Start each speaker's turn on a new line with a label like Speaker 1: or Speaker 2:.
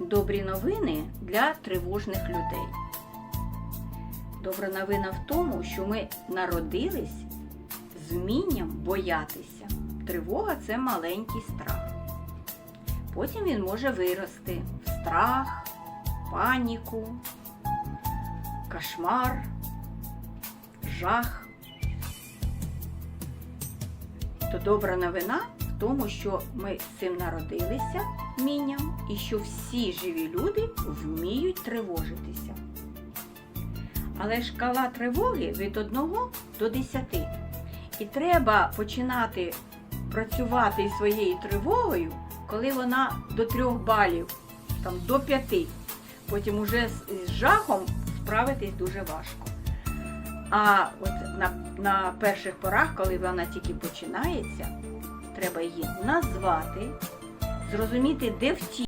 Speaker 1: Добрі новини для тривожних людей. Добра новина в тому, що ми народились з вмінням боятися. Тривога це маленький страх. Потім він може вирости в страх, паніку, кошмар, жах. То добра новина тому, що ми з цим народилися вмінням і що всі живі люди вміють тривожитися. Але шкала тривоги від 1 до 10. І треба починати працювати своєю тривогою, коли вона до 3 балів, там, до 5. Потім уже з жахом справитись дуже важко. А от на, на перших порах, коли вона тільки починається, треба її назвати, зрозуміти, де в тілі